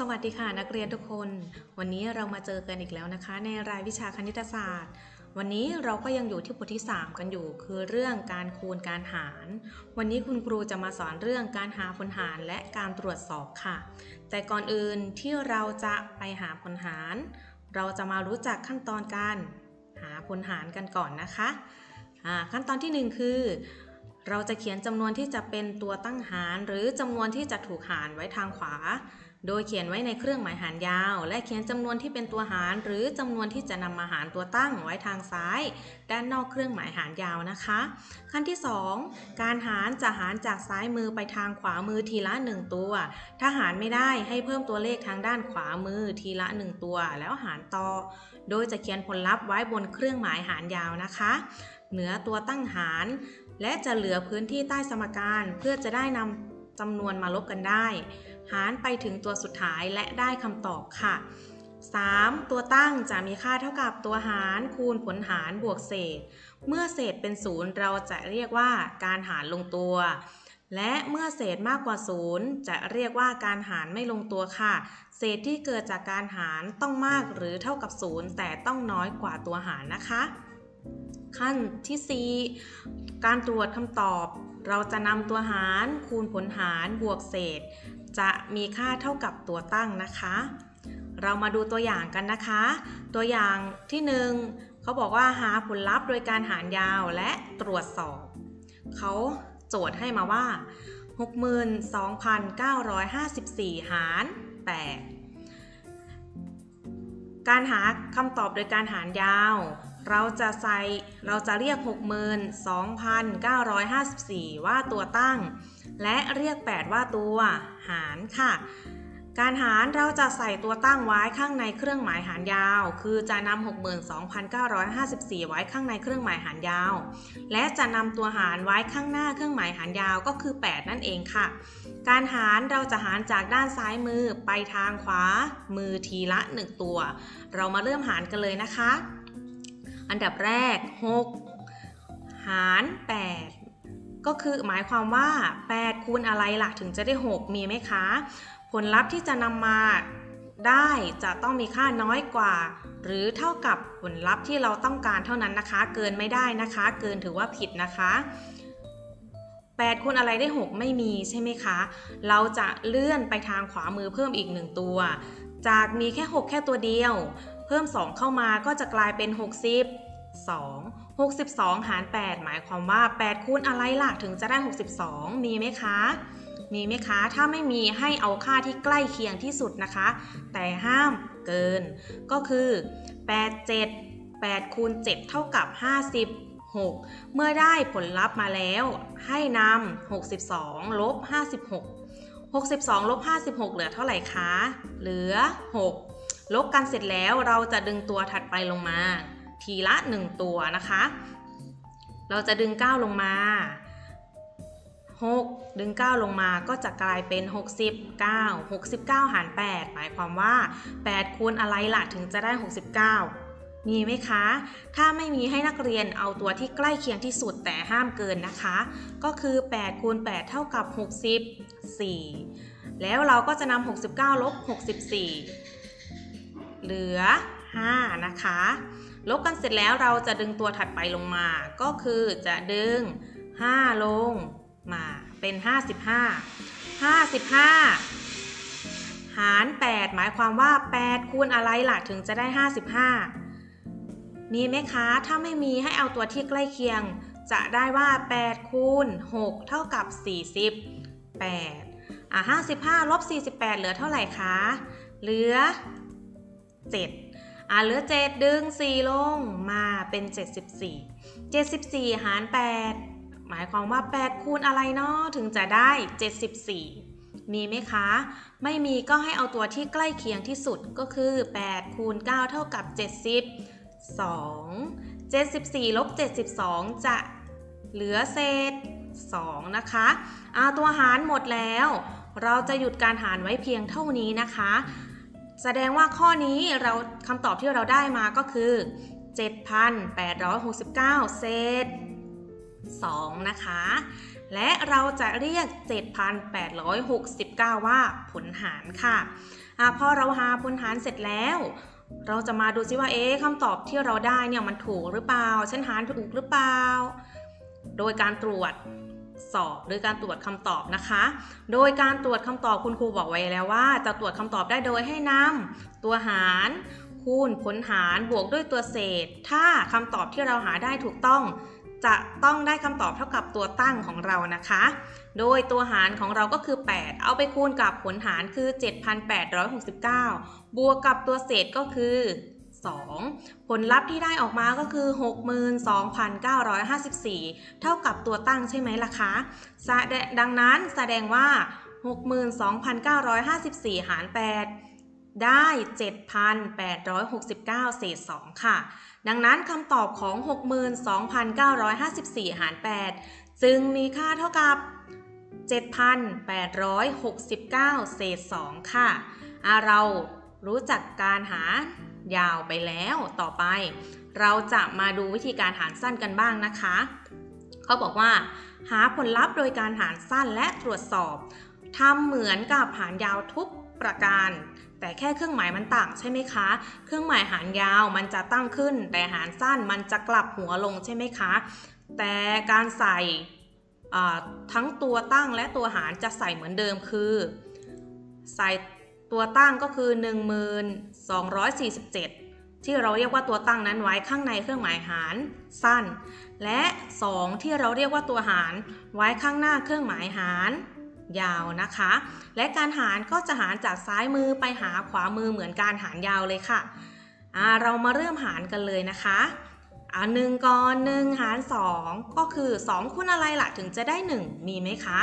สวัสดีค่ะนักเรียนทุกคน วันนี้เรามาเจอกันอีกแล้วนะคะ ในรายวิชาคณิตศาสตร์ วันนี้เราก็ยังอยู่ที่บทที่ 3 กันอยู่ คือเรื่องการคูณการหาร วันนี้คุณครูจะมาสอนเรื่องการหาผลหารและการตรวจสอบค่ะ แต่ก่อนอื่นที่เราจะไปหาผลหาร เราจะมารู้จักขั้นตอนการหาผลหารกันก่อนนะคะอ่าขั้นตอนที่หนึ่งคือเราจะเขียนจำนวนที่จะเป็นตัวตั้งหาร หรือจำนวนที่จะถูกหารไว้ทางขวา โดยเขียนไว้ในเครื่องหมายหารยาว และเขียนจำนวนที่เป็นตัวหาร หรือจำนวนที่จะนำมาหารตัวตั้งไว้ทางซ้าย ด้านนอกเครื่องหมายหารยาวนะคะ ขั้นที่ 2 การหารจะหารจากซ้ายมือไปทางขวามือทีละ 1 ตัว ถ้าหารไม่ได้ให้เพิ่มตัวเลขทางด้านขวามือทีละ 1 ตัว แล้วหารต่อ โดยจะเขียนผลลัพธ์ไว้บนเครื่องหมายหารยาวนะคะ เหนือตัวตั้งหาร และจะเหลือพื้นที่ใต้สมการเพื่อจะได้นำ จำนวนมาลบกันได้ หารไปถึงตัวสุดท้ายและได้คำตอบค่ะ 3. ตัวตั้งจะมีค่าเท่ากับตัวหารคูณผลหารบวกเศษ เมื่อเศษเป็นศูนย์เราจะเรียกว่าการหารลงตัว และเมื่อเศษมากกว่าศูนย์จะเรียกว่าการหารไม่ลงตัวค่ะ เศษที่เกิดจากการหารต้องมากหรือเท่ากับศูนย์แต่ต้องน้อยกว่าตัวหารนะคะ ขั้นที่ 4 การตรวจคำตอบ เราจะนำตัวหารคูณผลหารบวกเศษ จะมีค่าเท่ากับตัวตั้งนะคะ เรามาดูตัวอย่างกันนะคะ ตัวอย่างที่ 1เขาบอกว่าหาผลลัพธ์โดยการหารยาวและตรวจสอบเขาโจทย์ให้มาว่า 62,954 หาร 8 การหาคำตอบโดยการหารยาว เราจะใส่เราจะเรียก 62,954 ว่าตัวตั้ง และเรียก 8 ว่าตัวหารค่ะ การหารเราจะใส่ตัวตั้งไว้ข้างในเครื่องหมายหารยาว คือจะนำ62,954 ไว้ข้างในเครื่องหมายหารยาว และจะนำตัวหารไว้ข้างหน้าเครื่องหมายหารยาวก็คือ 8 นั่นเองค่ะ การหารเราจะหารจากด้านซ้ายมือไปทางขวา มือทีละ 1 ตัว เรามาเริ่มหารกันเลยนะคะ อันดับแรก 6 หาร 8 ก็คือหมายความว่า 8 คูณอะไรล่ะถึงจะได้ 6 มีไหมคะ ผลลัพธ์ที่จะนำมาได้จะต้องมีค่าน้อยกว่า หรือเท่ากับผลลัพธ์ที่เราต้องการเท่านั้นนะคะ เกินไม่ได้นะคะ เกินถือว่าผิดนะคะ8คูณอะไรได้ 6 ไม่มีใช่ไหมคะ เราจะเลื่อนไปทางขวามือเพิ่มอีก 1 ตัว จากมีแค่ 6 แค่ตัวเดียว เพิ่ม 2 เข้ามาก็จะกลายเป็น 60 2 62 หาร 8 หมายความว่า 8 คูณอะไรล่ะถึงจะได้ 62 มีไหมคะ มีไหมคะ ถ้าไม่มีให้เอาค่าที่ใกล้เคียงที่สุดนะคะ แต่ห้ามเกิน ก็คือ 8 7 8คูณ7เท่ากับ 56 เมื่อได้ผลลัพธ์มาแล้ว ให้นำ62 ลบ 56 62 ลบ 56 เหลือเท่าไหร่คะ เหลือ 6 ลบกันเสร็จแล้วเราจะดึงตัวถัดไปลงมา ทีละ 1 ตัวนะคะ เราจะดึง 9 ลงมา 6 ดึง 9 ลงมาก็จะกลายเป็น 69 69 หาร 8 หมายความว่า 8คูณอะไรล่ะถึงจะได้ 69มีไหมคะ ถ้าไม่มีให้นักเรียนเอาตัวที่ใกล้เคียงที่สุดแต่ห้ามเกินนะคะ ก็คือ8คูณ8เท่ากับ 64 แล้วเราก็จะนำ69 ลบ 64 เหลือ 5 นะคะ ลบกันเสร็จแล้วเราจะดึงตัวถัดไปลงมา ก็คือจะดึง 5 ลงมาเป็น 55 55 หาร 8 หมายความว่า 8 คูณอะไรล่ะถึงจะได้ 55มีไหมคะ ถ้าไม่มีให้เอาตัวที่ใกล้เคียง จะได้ว่า 8 คูณ 6 เท่ากับ 48 อะ55 ลบ 48 เหลือเท่าไหร่คะ เหลือ 7อะเหลือ 7 ดึง 4 ลงมาเป็น 74 74 หาร 8 หมายความว่า 8 คูณอะไรเนาะถึงจะได้ 74 มีไหมคะ ไม่มีก็ให้เอาตัวที่ใกล้เคียงที่สุดก็คือ 8 คูณ 9 เท่ากับ 72 74ลบ72 จะเหลือเศษ 2 นะคะเอาตัวหารหมดแล้ว เราจะหยุดการหารไว้เพียงเท่านี้นะคะ แสดงว่าข้อนี้เราคำตอบที่เราได้มาก็คือ 7,869 เศษ 2 นะคะ และเราจะเรียก 7,869 ว่าผลหารค่ะอพอเราหาผลหารเสร็จแล้ว เราจะมาดูซิว่าเอ๊ะคำตอบที่เราได้เนี่ยมันถูกหรือเปล่า ฉันหารถูกหรือเปล่า โดยการตรวจ สอบหรือการตรวจคำตอบนะคะ โดยการตรวจคำตอบคุณครูบอกไว้แล้วว่า จะตรวจคำตอบได้โดยให้นำตัวหารคูณผลหารบวกด้วยตัวเศษ ถ้าคำตอบที่เราหาได้ถูกต้อง จะต้องได้คำตอบเท่ากับตัวตั้งของเรานะคะ โดยตัวหารของเราก็คือ 8 เอาไปคูณกับผลหารคือ 7,869 บวกกับตัวเศษก็คือ 2 ผลลัพธ์ที่ได้ออกมาก็คือ 62,954 เท่ากับตัวตั้งใช่ไหมล่ะคะดังนั้นแสดงว่า 62,954 หาร 8ได้ 7,869 เศษ 2 ค่ะ ดังนั้นคำตอบของ 62,954 หาร 8 จึงมีค่าเท่ากับ 7,869 เศษ 2 ค่ะ เรารู้จักการหา ยาวไปแล้วต่อไป เราจะมาดูวิธีการหารสั้นกันบ้างนะคะ เขาบอกว่า หาผลลัพธ์โดยการหารสั้นและตรวจสอบทำเหมือนกับหารยาวทุกประการ แต่แค่เครื่องหมายมันต่างใช่ไหมคะ เครื่องหมายหารยาวมันจะตั้งขึ้น แต่หารสั้นมันจะกลับหัวลงใช่ไหมคะ แต่การใส่ทั้งตัวตั้งและตัวหารจะใส่เหมือนเดิมคือ ใส่ ตัวตั้งก็คือ 1247 ที่เราเรียกว่าตัวตั้งนั้นไว้ข้างในเครื่องหมายหารสั้น และ 2 ที่เราเรียกว่าตัวหารไว้ข้างหน้าเครื่องหมายหารยาวนะคะ และการหารก็จะหารจากซ้ายมือไปหาขวามือเหมือนการหารยาวเลยค่ะเรามาเริ่มหารกันเลยนะคะอ่าหนึ่งก่อนหนึ่งหารสองก็คือ 2คูณอะไรล่ะถึงจะได้ 1 มีไหมคะ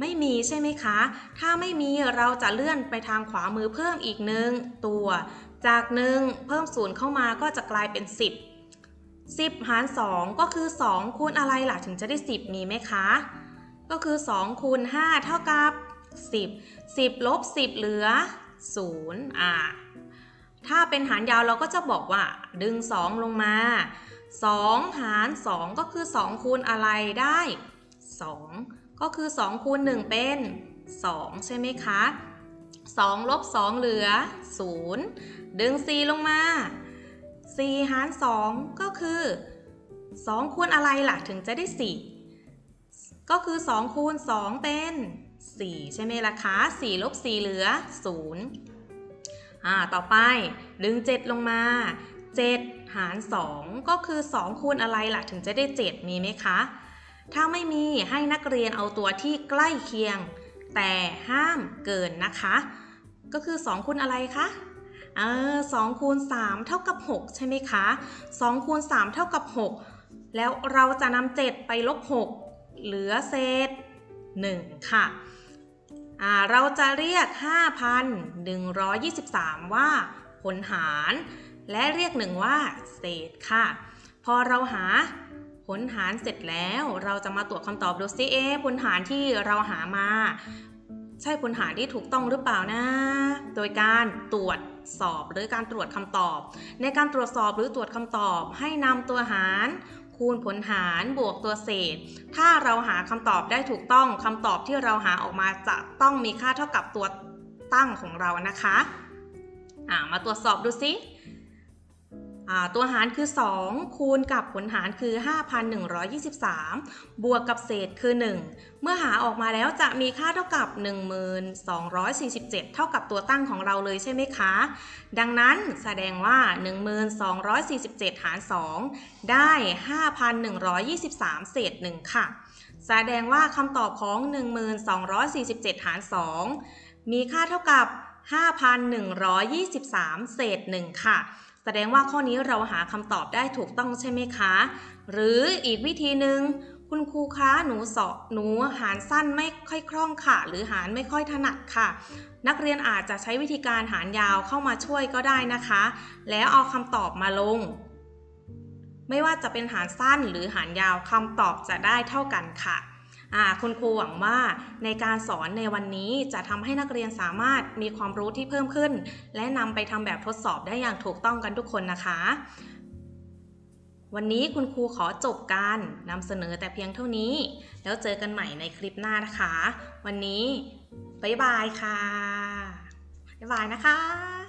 ไม่มีใช่ไหมคะ ถ้าไม่มีเราจะเลื่อนไปทางขวามือเพิ่มอีกหนึ่งตัว จากหนึ่งเพิ่มศูนย์เข้ามาก็จะกลายเป็น 10 10 หาร 2 ก็คือ 2 คูณอะไรล่ะถึงจะได้ 10 มีไหมคะ ก็คือ 2 คูณ 5 เท่ากับ 10 10 ลบ 10 เหลือ 0 อ่า ถ้าเป็นหารยาวเราก็จะบอกว่า ดึง 2 ลงมา 2 หาร 2 ก็คือ 2 คูณอะไรได้ 2 ก็คือ2คูณ1เป็น 2 ใช่ไหมคะ2ลบ2เหลือ 0 ดึง 4 ลงมา 4 หาร 2 ก็คือ 2 คูณอะไรล่ะถึงจะได้ 4 ก็คือ 2 คูณ 2 เป็น 4 ใช่ไหมล่ะคะ 4 ลบ 4 เหลือ 0 อ่า ต่อไปดึง 7 ลงมา 7 หาร 2 ก็คือ 2 คูณอะไรล่ะถึงจะได้ 7 มีไหมคะ ถ้าไม่มีให้นักเรียนเอาตัวที่ใกล้เคียง แต่ห้ามเกินนะคะ ก็คือ 2คูณอะไรคะเออ2คูณ3เท่ากับ 6 ใช่ไหมคะ2คูณ3เท่ากับ 6 แล้วเราจะนำ7ไปลบ 6 เหลือเศษ 1 ค่ะอ่าเราจะเรียก 5,123 ว่าผลหาร และเรียก 1 ว่าเศษค่ะ พอเราหา ลหารเสร็จแล้วเราจะมาตรวจคำตอบดูซิเอ๊ผลหารที่เราหามา ใช่ผลหารที่ถูกต้องหรือเปล่านะ โดยการตรวจสอบหรือการตรวจคำตอบ ในการตรวจสอบหรือตรวจคำตอบ ให้นำตัวหารคูณผลหารบวกตัวเศษ ถ้าเราหาคำตอบได้ถูกต้องคำตอบที่เราหาออกมาจะต้องมีค่าเท่ากับตัวตั้งของเรานะคะ มาตรวจสอบดูซิ ตัวหารคือ 2 คูณกับผลหารคือ 5,123 บวกกับเศษคือ 1 เมื่อหาออกมาแล้วจะมีค่าเท่ากับ 1247 เท่ากับตัวตั้งของเราเลยใช่ไหมคะ ดังนั้นแสดงว่า 1247 หาร 2 ได้ 5,123 เศษ 1 ค่ะ แสดงว่าคำตอบของ 1247 หาร 2 มีค่าเท่ากับ 5,123 เศษ 1 ค่ะ แสดงว่าข้อนี้เราหาคำตอบได้ถูกต้องใช่ไหมคะ หรืออีกวิธีหนึ่งคุณครูคะหนูสอบหนูหารสั้นไม่ค่อยคล่องค่ะ หรือหารไม่ค่อยถนัดค่ะ นักเรียนอาจจะใช้วิธีการหารยาวเข้ามาช่วยก็ได้นะคะ แล้วเอาคำตอบมาลง ไม่ว่าจะเป็นหารสั้นหรือหารยาวคำตอบจะได้เท่ากันค่ะ คุณครูหวังว่าในการสอนในวันนี้จะทำให้นักเรียนสามารถมีความรู้ที่เพิ่มขึ้น และนำไปทำแบบทดสอบได้อย่างถูกต้องกันทุกคนนะคะ วันนี้คุณครูขอจบการนำเสนอแต่เพียงเท่านี้ แล้วเจอกันใหม่ในคลิปหน้านะคะ วันนี้บ๊ายบายค่ะบ๊ายบายนะคะ